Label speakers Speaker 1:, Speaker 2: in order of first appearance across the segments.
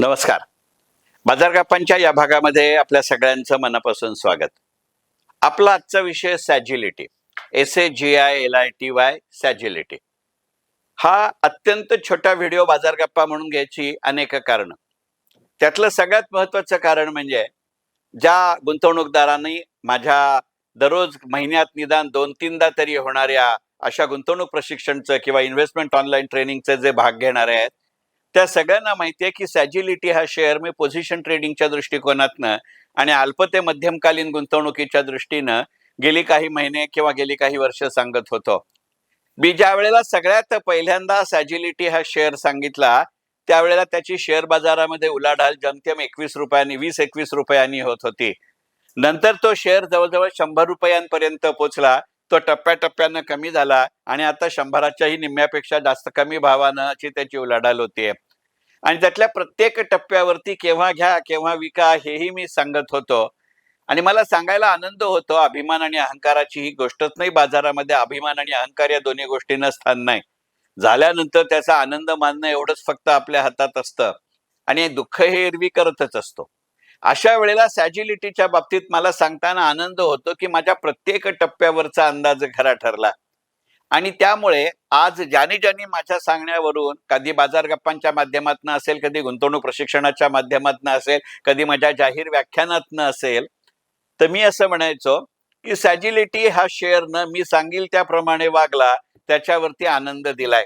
Speaker 1: नमस्कार. बाजार गप्पांच्या या भागामध्ये आपल्या सगळ्यांचं मनापासून स्वागत. आपला आजचा विषय Sagility. S A G I L I T Y Sagility. हा अत्यंत छोटा व्हिडिओ बाजार गप्पा म्हणून घ्यायची अनेक कारण. त्यातलं सगळ्यात महत्वाचं कारण म्हणजे ज्या गुंतवणूकदारांनी माझ्या दररोज महिन्यात निदान दोन तीनदा तरी होणाऱ्या अशा गुंतवणूक प्रशिक्षणचं किंवा इन्व्हेस्टमेंट ऑनलाईन ट्रेनिंगचे जे भाग घेणारे आहेत त्या सगळ्यांना माहिती आहे की सॅजिलिटी हा शेअर मी पोझिशन ट्रेडिंगच्या दृष्टिकोनातनं आणि अल्प ते मध्यमकालीन गुंतवणुकीच्या दृष्टीनं गेली काही महिने किंवा गेली काही वर्ष सांगत होतो. मी ज्या वेळेला सगळ्यात पहिल्यांदा सॅजिलिटी हा शेअर सांगितला त्यावेळेला त्याची शेअर बाजारामध्ये उलाढाल जमतेम एकवीस रुपयांनी वीस एकवीस रुपयांनी होत होती. नंतर तो शेअर जवळजवळ शंभर रुपयांपर्यंत पोचला. तो टप्प्याटप्प्यानं कमी झाला आणि आता शंभराच्याही निम्म्यापेक्षा जास्त कमी भावानं त्याची उलाढाल होतीये. आणि त्यातल्या प्रत्येक टप्प्यावरती केव्हा घ्या केव्हा विका हेही मी सांगत होतो. आणि मला सांगायला आनंद होतो अभिमान आणि अहंकाराची ही गोष्टच नाही बाजारामध्ये अभिमान आणि अहंकार या दोन्ही गोष्टींना स्थान नाही. झाल्यानंतर त्याचा आनंद मानणं एवढंच फक्त आपल्या हातात असतं. आणि दुःख हे एरवी करतच असतो. अशा वेळेला सॅजिलिटीच्या बाबतीत मला सांगताना आनंद होतो की माझ्या प्रत्येक टप्प्यावरचा अंदाज खरा ठरला. आणि त्यामुळे आज ज्याने ज्यांनी माझ्या सांगण्यावरून कधी बाजार गप्पांच्या माध्यमातून असेल कधी गुंतवणूक प्रशिक्षणाच्या माध्यमातून असेल कधी माझ्या जाहीर व्याख्यानातनं असेल तर मी असं म्हणायचो की सॅजिलिटी हा शेअरनं मी सांगील त्याप्रमाणे वागला त्याच्यावरती आनंद दिलाय.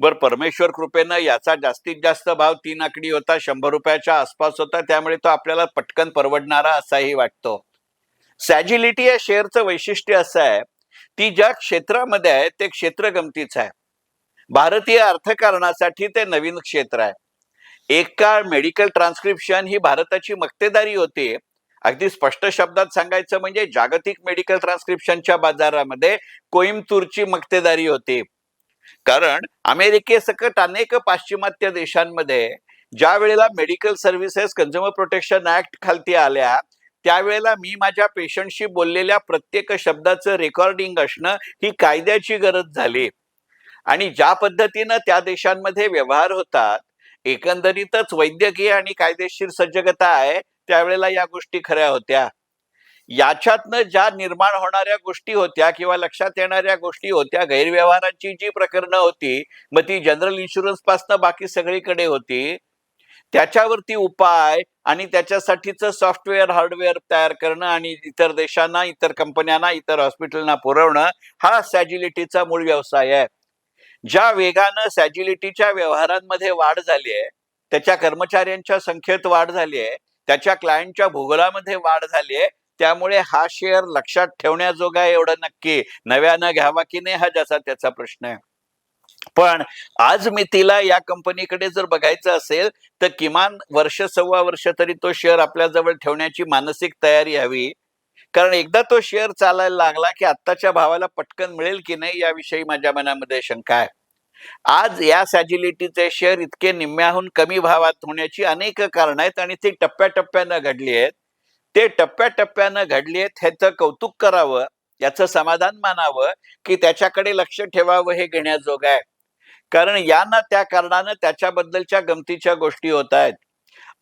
Speaker 1: बर परमेश्वर कृपेनं याचा जास्तीत जास्त भाव तीन आकडी होता शंभर रुपयाच्या आसपास होता त्यामुळे तो आपल्याला पटकन परवडणारा असाही वाटतो. सॅजिलिटी या शेअरचं वैशिष्ट्य असं आहे ती ज्या क्षेत्रामध्ये आहे ते क्षेत्र गमतीचं आहे. भारतीय अर्थकारणासाठी ते नवीन क्षेत्र आहे. एक काळ मेडिकल ट्रान्स्क्रिप्शन ही भारताची मक्तेदारी होती. अगदी स्पष्ट शब्दात सांगायचं म्हणजे जागतिक मेडिकल ट्रान्स्क्रिप्शनच्या बाजारामध्ये कोइंबतूरची मक्तेदारी होती. कारण अमेरिकेसकट अनेक पाश्चिमात्य देशांमध्ये ज्या वेळेला medical services consumer protection act खालती आल्या त्यावेळेला मी माझ्या पेशंटशी बोललेल्या प्रत्येक शब्दाचं रेकॉर्डिंग असणं ही कायद्याची गरज झाली. आणि ज्या पद्धतीनं त्या देशांमध्ये व्यवहार होतात एकंदरीतच वैद्यकीय आणि कायदेशीर सज्जगता आहे त्यावेळेला या गोष्टी खऱ्या होत्या. याच्यातनं ज्या निर्माण होणाऱ्या गोष्टी होत्या किंवा लक्षात येणाऱ्या गोष्टी होत्या गैरव्यवहारांची जी प्रकरणं होती मग ती जनरल इन्शुरन्स पासनं बाकी सगळीकडे होती. त्याच्यावरती उपाय आणि त्याच्यासाठीचं सॉफ्टवेअर हार्डवेअर तयार करणं आणि इतर देशांना इतर कंपन्यांना इतर हॉस्पिटलना पुरवणं हा सॅजिलिटीचा मूळ व्यवसाय आहे. ज्या वेगानं सॅजिलिटीच्या व्यवहारांमध्ये वाढ झाली आहे त्याच्या कर्मचाऱ्यांच्या संख्येत वाढ झाली आहे त्याच्या क्लायंटच्या भूगोलामध्ये वाढ झाली आहे त्यामुळे हा शेअर लक्षात ठेवण्याजोगा एवढा एवढं नक्की. नव्यानं घ्यावा की नाही हा ज्याचा त्याचा प्रश्न आहे. पण आज मी तिला या कंपनीकडे जर बघायचं असेल तर किमान वर्ष सव्वा वर्ष तरी तो शेअर आपल्या जवळ ठेवण्याची मानसिक तयारी हवी. कारण एकदा तो शेअर चालायला लागला की आत्ताच्या भावाला पटकन मिळेल की नाही याविषयी माझ्या मनामध्ये शंका आहे. आज या सॅजिलिटीचे शेअर इतके निम्म्याहून कमी भावात होण्याची अनेक कारण आहेत आणि ती टप्प्याटप्प्यानं घडली आहेत. ते टप्प्याटप्प्यानं घडली आहेत ह्याचं कौतुक करावं याचं समाधान मानावं की त्याच्याकडे लक्ष ठेवावं हे घेण्याजोग आहे. कारण यांना त्या कारणानं त्याच्याबद्दलच्या गमतीच्या गोष्टी होत आहेत.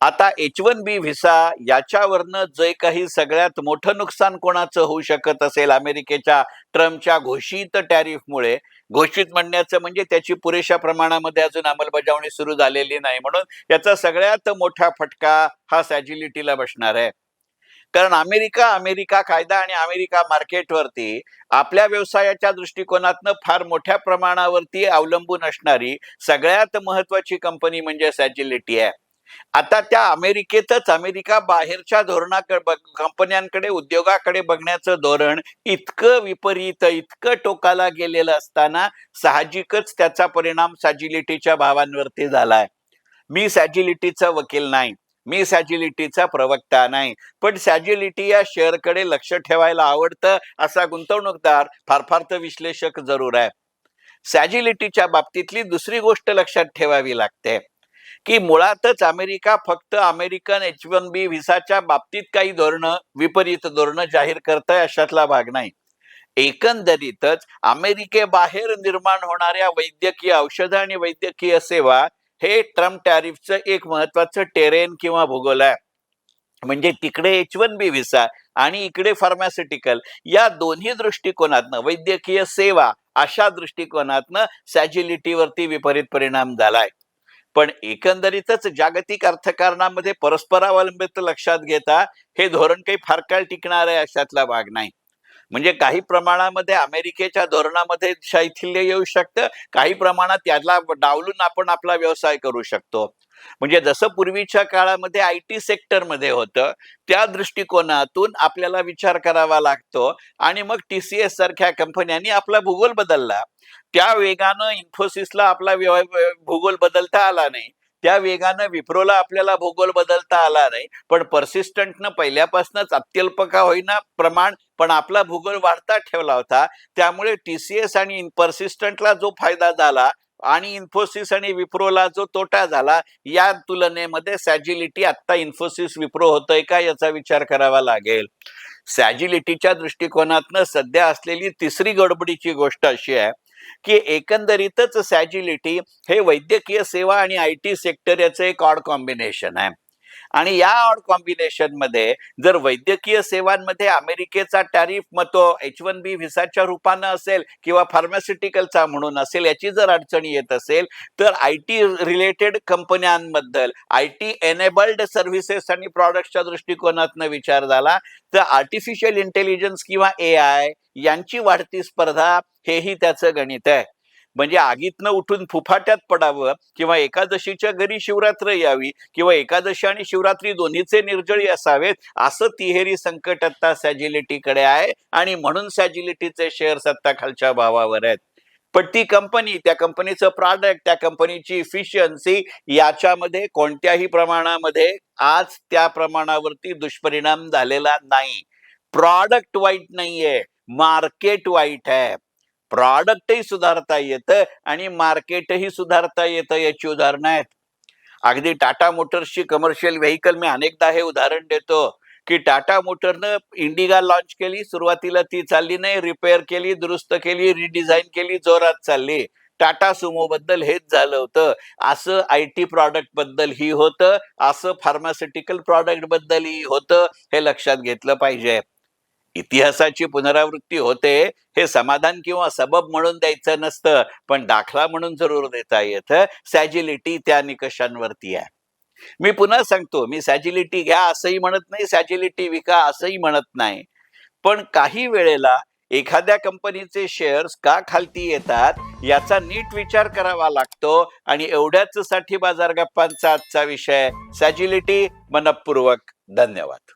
Speaker 1: आता एच वन बी व्हिसा याच्यावरनं जे काही सगळ्यात मोठं नुकसान कोणाचं होऊ शकत असेल अमेरिकेच्या ट्रम्पच्या घोषित टॅरिफमुळे घोषित म्हणण्याचं म्हणजे त्याची पुरेशा प्रमाणामध्ये अजून अंमलबजावणी सुरू झालेली नाही म्हणून याचा सगळ्यात मोठा फटका हा सॅजिलिटीला बसणार आहे. कारण अमेरिका अमेरिका कायदा आणि अमेरिका मार्केटवरती आपल्या व्यवसायाच्या दृष्टिकोनातनं फार मोठ्या प्रमाणावरती अवलंबून असणारी सगळ्यात महत्वाची कंपनी म्हणजे सॅजिलिटी आहे. आता त्या अमेरिकेतच अमेरिका बाहेरच्या धोरणाकडे कंपन्यांकडे उद्योगाकडे बघण्याचं धोरण इतकं विपरीत इतकं टोकाला गेलेलं असताना साहजिकच त्याचा परिणाम सॅजिलिटीच्या भावांवरती झालाय. मी सॅजिलिटीचा वकील नाही. मी सॅजिलिटीचा प्रवक्ता नाही. पण सॅजिलिटी या शेअरकडे लक्ष ठेवायला आवडतं असा गुंतवणूकदार फार फार तर विश्लेषक जरूर आहे. सॅजिलिटीच्या बाबतीतली दुसरी गोष्ट लक्षात ठेवावी लागते की मुळातच अमेरिका फक्त अमेरिकन एच वन बी व्हिसाच्या बाबतीत काही धोरणं विपरीत धोरणं जाहीर करतंय अशातला भाग नाही. एकंदरीतच अमेरिकेबाहेर निर्माण होणाऱ्या वैद्यकीय औषधं आणि वैद्यकीय सेवा हे ट्रम्प टॅरिफचं एक महत्वाचं टेरेन किंवा भूगोल आहे. म्हणजे तिकडे एच वन बी व्हिसा आणि इकडे फार्मास्युटिकल या दोन्ही दृष्टिकोनातनं वैद्यकीय सेवा अशा दृष्टिकोनातनं सॅजिलिटीवरती विपरीत परिणाम झालाय. पण एकंदरीतच जागतिक अर्थकारणामध्ये परस्परावलंबित लक्षात घेता हे धोरण काही फार काळ टिकणार आहे अशातला भाग नाही. म्हणजे काही प्रमाणामध्ये अमेरिकेच्या धोरणामध्ये शैथिल्य येऊ शकतं काही प्रमाणात त्याला डावलून आपण आपला व्यवसाय करू शकतो. म्हणजे जसं पूर्वीच्या काळामध्ये आय टी सेक्टरमध्ये होतं त्या दृष्टिकोनातून आपल्याला विचार करावा लागतो आणि मग टी सी एस सारख्या कंपन्यांनी आपला भूगोल बदलला. त्या वेगानं इन्फोसिसला आपला भूगोल बदलता आला नाही. त्या वेगानं विप्रोला आपल्याला भूगोल बदलता आला नाही. पण पर्सिस्टंटनं पहिल्यापासूनच अत्यल्प का होईना प्रमाण पण आपला भूगोल वाढता ठेवला होता. त्यामुळे टीसीएस आणि पर्सिस्टंटला जो फायदा झाला आणि इन्फोसिस आणि विप्रोला जो तोटा झाला या तुलनेमध्ये सॅजिलिटी आत्ता इन्फोसिस विप्रो होतंय का याचा विचार करावा लागेल. सॅजिलिटीच्या दृष्टिकोनातनं सध्या असलेली तिसरी गडबडीची गोष्ट अशी आहे की एकंदरीतच सॅजिलिटी हे वैद्यकीय सेवा आणि आय टी सेक्टर याचं एक ऑड कॉम्बिनेशन आहे. आणि या ऑड कॉम्बिनेशनमध्ये जर वैद्यकीय सेवांमध्ये अमेरिकेचा टॅरिफ मग तो एच वन बी व्हिसाच्या रूपानं असेल किंवा फार्मास्युटिकलचा म्हणून असेल याची जर अडचणी येत असेल तर आय टी रिलेटेड कंपन्यांबद्दल आय टी एनेबल्ड सर्व्हिसेस आणि प्रॉडक्टच्या दृष्टिकोनातनं विचार झाला तर आर्टिफिशियल इंटेलिजन्स किंवा ए आय यांची वाढती स्पर्धा हेही त्याचं गणित आहे. म्हणजे आगीतनं उठून फुफाट्यात पडावं किंवा एकादशीच्या घरी शिवरात्र यावी किंवा एकादशी आणि शिवरात्री दोन्हीचे निर्जळी असावेत असं तिहेरी संकट आता सॅजिलिटीकडे आहे आणि म्हणून सॅजिलिटीचे शेअर्स आता खालच्या भावावर आहेत. पण ती कंपनी त्या कंपनीचं प्रॉडक्ट त्या कंपनीची इफिशियन्सी याच्यामध्ये कोणत्याही प्रमाणामध्ये आज त्या प्रमाणावरती दुष्परिणाम झालेला नाही. प्रॉडक्ट वाईट नाहीये मार्केट वाईट आहे. प्रॉडक्टही सुधारता येतं आणि मार्केटही सुधारता येतं याची उदाहरणं आहेत. अगदी टाटा मोटर्सची कमर्शियल व्हेकल मी अनेकदा हे उदाहरण देतो की टाटा मोटरनं इंडिगा लॉन्च केली सुरुवातीला ती चालली नाही रिपेअर केली दुरुस्त केली रिडिझाईन केली जोरात चालली. टाटा सुमो बद्दल हेच झालं होतं. असं आय टी प्रॉडक्टबद्दल ही होतं असं फार्मास्युटिकल प्रॉडक्टबद्दल ही होतं हे लक्षात घेतलं पाहिजे. इतिहासाची पुनरावृत्ती होते हे समाधान किंवा सबब म्हणून द्यायचं नसतं पण दाखला म्हणून जरूर देता येतं. सॅजिलिटी त्या निकषांवरती आहे. मी पुन्हा सांगतो मी सॅजिलिटी घ्या असंही म्हणत नाही सॅजिलिटी विका असंही म्हणत नाही. पण काही वेळेला एखाद्या कंपनीचे शेअर्स का खालती येतात याचा नीट विचार करावा लागतो आणि एवढ्याच साठी बाजार गप्पांचा आजचा विषय. सॅजिलिटी मनपूर्वक. धन्यवाद.